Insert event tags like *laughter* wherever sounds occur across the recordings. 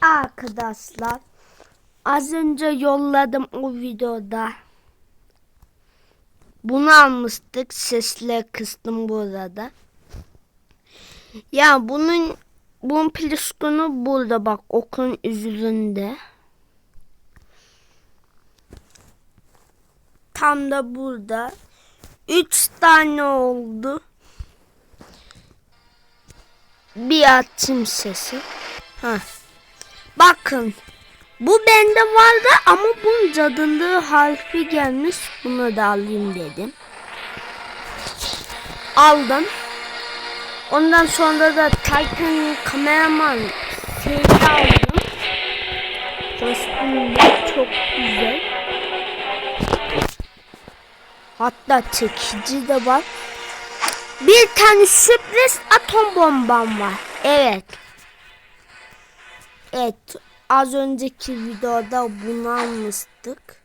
arkadaşlar. Az önce yolladım o videoda. Bunu almıştık. Sesle kıstım burada. Ya bunun bunun pliskonu burada bak okun üzerinde. Tam da burada. Üç tane oldu. Bir açayım sesi. Ha. Bakın. Bu bende vardı ama bunun cadılığı harfi gelmiş. Bunu da alayım dedim. Aldım. Ondan sonra da Titan kameraman seti aldım. Kostüm de çok güzel. Hatta çekici de var. Bir tane sürpriz atom bombam var. Evet. Evet. Az önceki videoda bunu almıştık.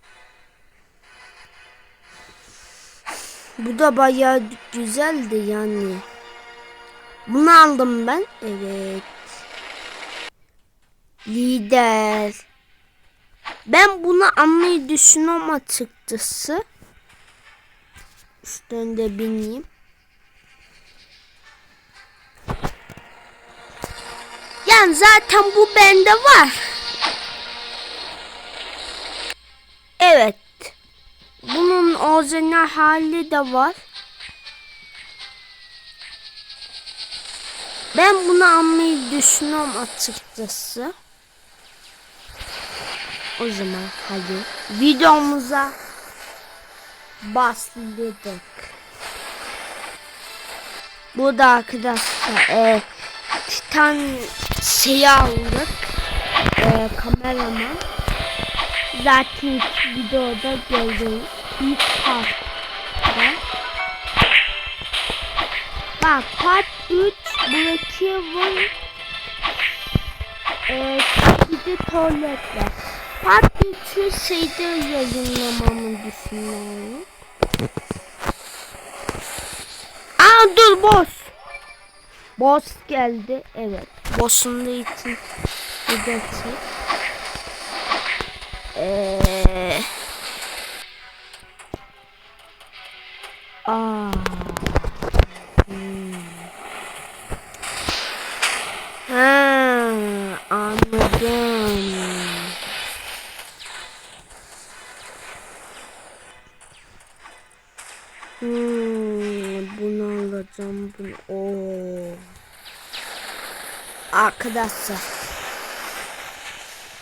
Bu da bayağı güzeldi yani. Bunu aldım ben. Evet. Lider. Ben bunu almayı düşünüyorum açıkçası. Üstünde bineyim. Zaten bu bende var. Evet. Bunun orijinal hali de var. Ben bunu almayı düşünüyorum açıkçası. O zaman hadi videomuza başladık. Burada arkadaşlar e, Titan şeyi aldık. E, kameraman. Zaten videoda gördüğünüz ilk partta. Bak part 3 Brookhaven e, bir tuvaletler. Part 3'ü şeyde yayınlamamı düşünüyorum. Aa dur boss. Boss geldi. Evet. Boss'un da için bir Eee Aa. Hmm. Ha, anladım. Hmm, bunu alacağım bunu. Oo. Arkadaşlar.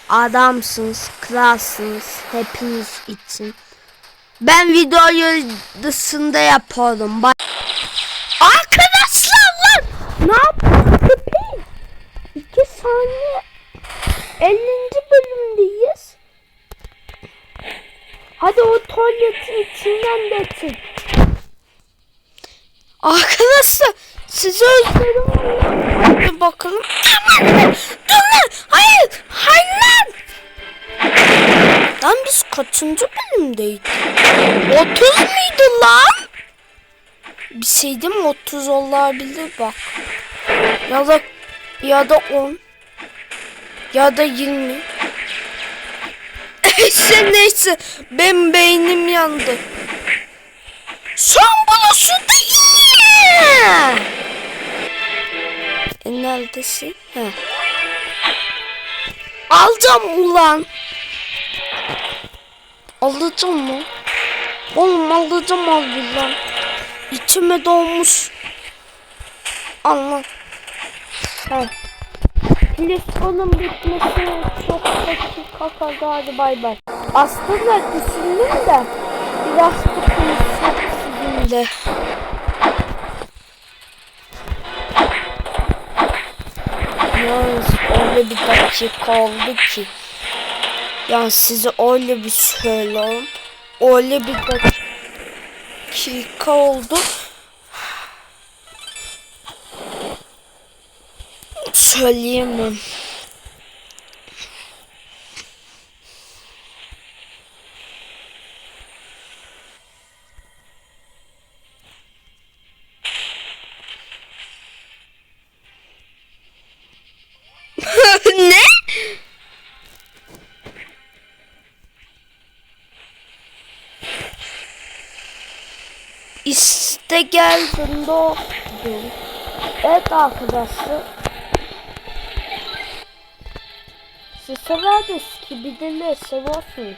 Adamsınız, kralsınız hepiniz için. Ben videoyu dışında yaparım. Bak. Arkadaşlar lan! Ne yapıyorsun? İki saniye 50. bölümdeyiz. Hadi o tuvaletin içinden de çık. Arkadaşlar sizi özledim. Hadi bakalım. Aman! Dur lan! Hayır! Hayır lan! Lan biz kaçıncı bölümdeydik? 30 muydu lan? Bir şey değil mi? 30 olabilir bak. Ya da ya da 10 ya da 20 *laughs* neyse neyse ben beynim yandı. Son bulusu değil. E neredesin? He. Alacağım ulan. Alacağım mı? Oğlum alacağım abi lan. İçime doğmuş. Allah. Ha. Pliskonun bitmesi çok dakika kaldı hadi bay bay. Aslında düşündüm de biraz konuşmak sizinle. Öyle bir dakika oldu ki. Yani size öyle bir söyleyeyim. Öyle bir dakika oldu. Söyleyemem. İşte geldim doğdum. Evet arkadaşlar. Siz severdiniz ki bir dili seviyorsunuz.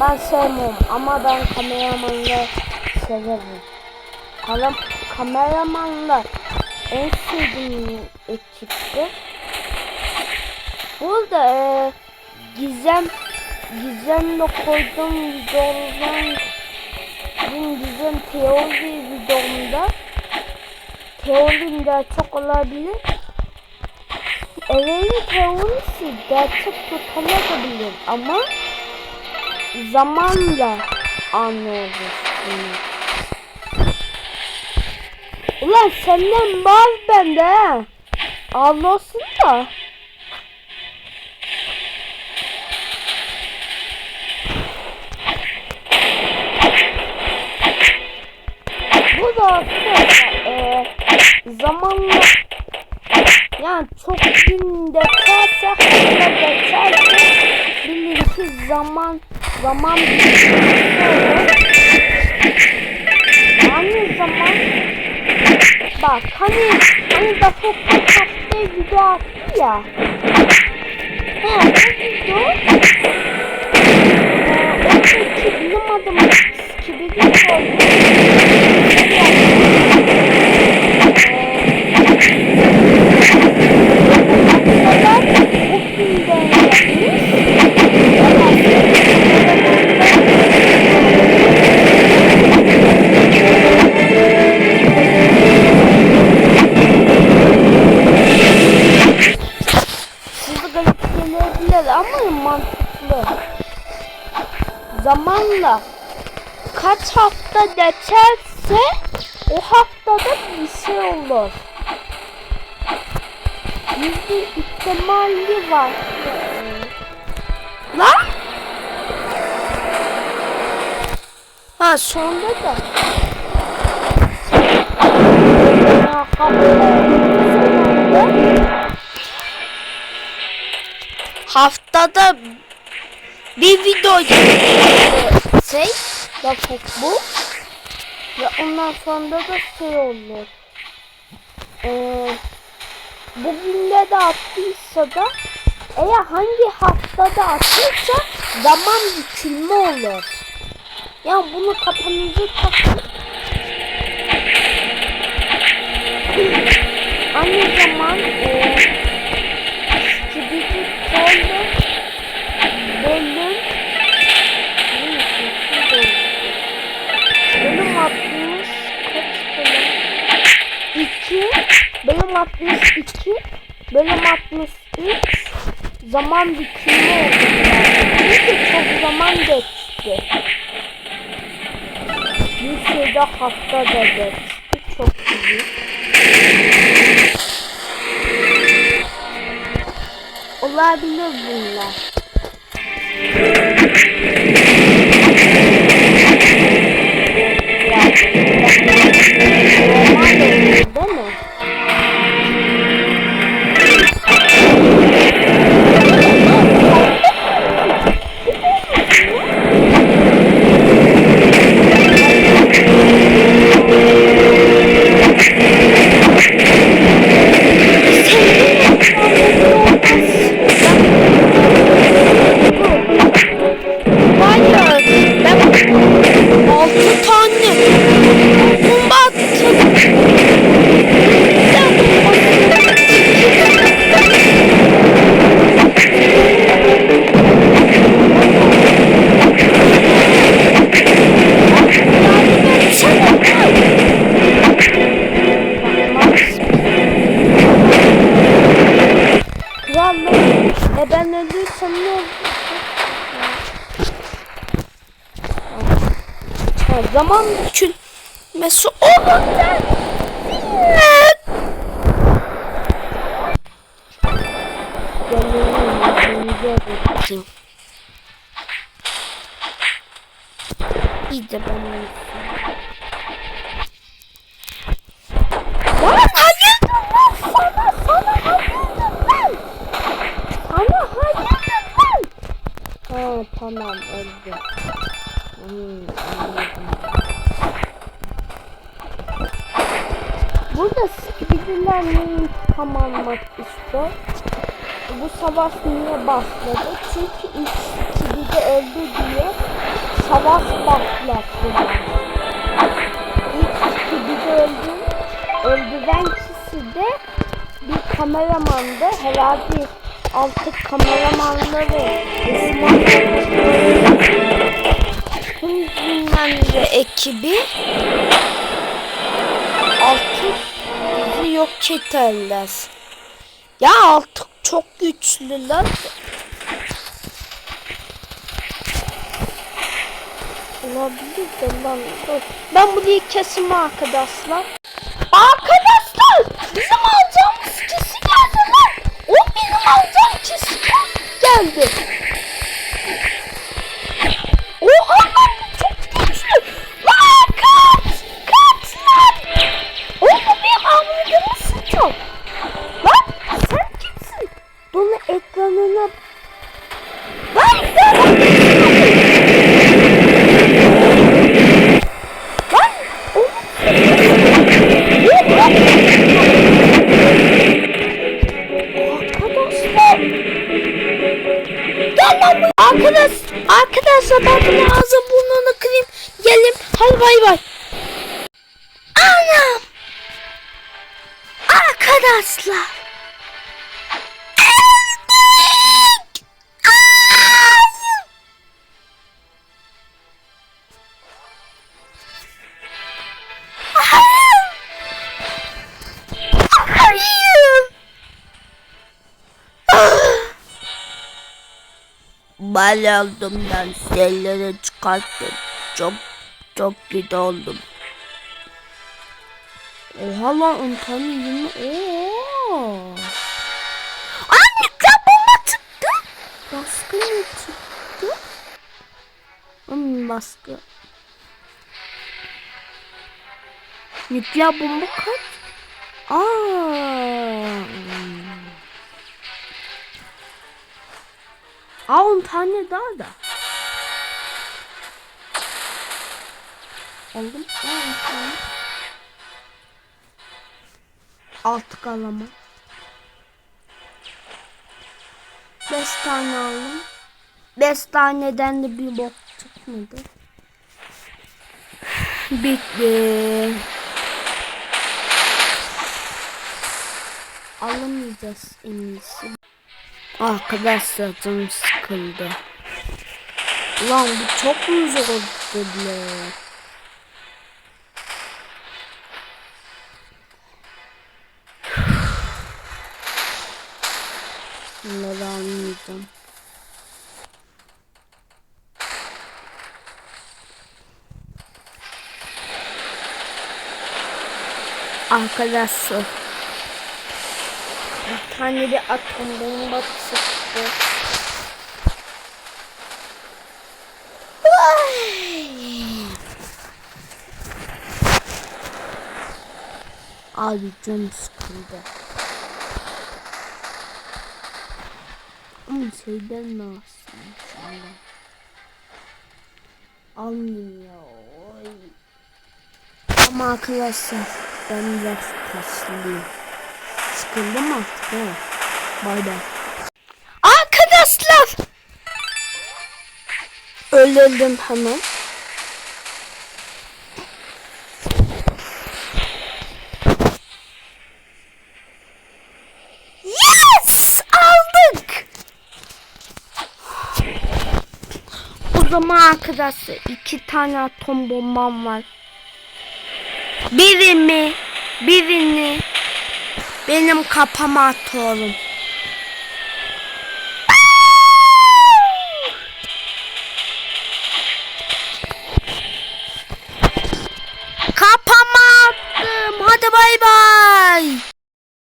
Ben sevmem ama ben kameramanla severim. Kalam kameramanla en sevdiğim ekipti. Burada e, Gizem Gizem'le koyduğum videolardan Gizem teori videomda teorim gerçek olabilir. Eren'in teorisi gerçek tutulabilir ama zamanla anlıyoruz bunu. Ulan senden var bende ha. Anlıyorsun da. Arkadaşlar e, zamanla yani çok gün geçerse hafta geçerse bilin ki zaman zaman. Aynı zaman bak hani hani da çok hafta video attı ya. He o video e, bilim adamı gibi bir şey Zamanla kaç hafta geçerse o haftada bir şey olur. Yüzde ihtimali var. Lan? Ha sonunda da. Ha, Haftada bir video şey yapıp bu ve ondan sonra da şey olur. Ee, bugün de attıysa da eğer hangi haftada attıysa zaman bükülme olur. Ya bunu kafanızı takın. Aynı zaman e, Skibidi Toilet 62 Bölüm 63 Zaman bükümü oldu yani. Çok zaman geçti. Bir şeyde hafta da geçti. Çok iyi. Olabilir bunlar. Küçülmesi olur. İyi de ben. Lan hayırdır lan sana sana hayırdır lan. Sana hayırdır lan. Ha tamam öldü. Hmm, Niye intikam almak istiyor? Bu savaş niye başladı? Çünkü ilk ikili öldü diye savaş başlattılar. İlk ikili öldü, öldüren kişi de bir kameramandı. Herhalde altı kameramanları bilmem ve ekibi yok ederler. Ya artık çok güçlüler. Olabilir de lan. Ben burayı kesim arkadaşlar. Arkadaşlar bizim alacağımız kişi geldi lan. O benim alacağım kişi geldi. Gel. Arkadaş, arkadaşlar ben bunu ağzı burnunu kırayım. Gelin. Hadi bay bay. Anam. Arkadaşlar. Ben aldımdan selleri çıkarttım. Çok çok kötü oldum. Oha lan unutamıyorum. Oo. Ay nükleer bomba çıktı. Baskı ne çıktı? Hmm, baskı. Nükleer bomba kaç? Aa. Aa 10 tane daha da. Aldım. Aa, tane. Altı kalama. Beş tane aldım. Beş taneden de bir bok çıkmadı. Bitti. Alamayacağız en iyisi. Arkadaşlar canım sıkıldı. Ulan bu çok mu zor dediler. Bunları almayacağım. Arkadaşlar tane de atom bomba çıktı. Abi canım sıkıldı. Ama şeyden ne alsın şimdi? Almayayım ya. Oy. Ama arkadaşlar ben biraz kaçlıyım. Sıkıldım artık ha. Bay bay. Arkadaşlar. Öldürdüm hemen. Yes! Aldık. O zaman arkadaşlar iki tane atom bombam var. Birini, birini benim kapama atıyorum.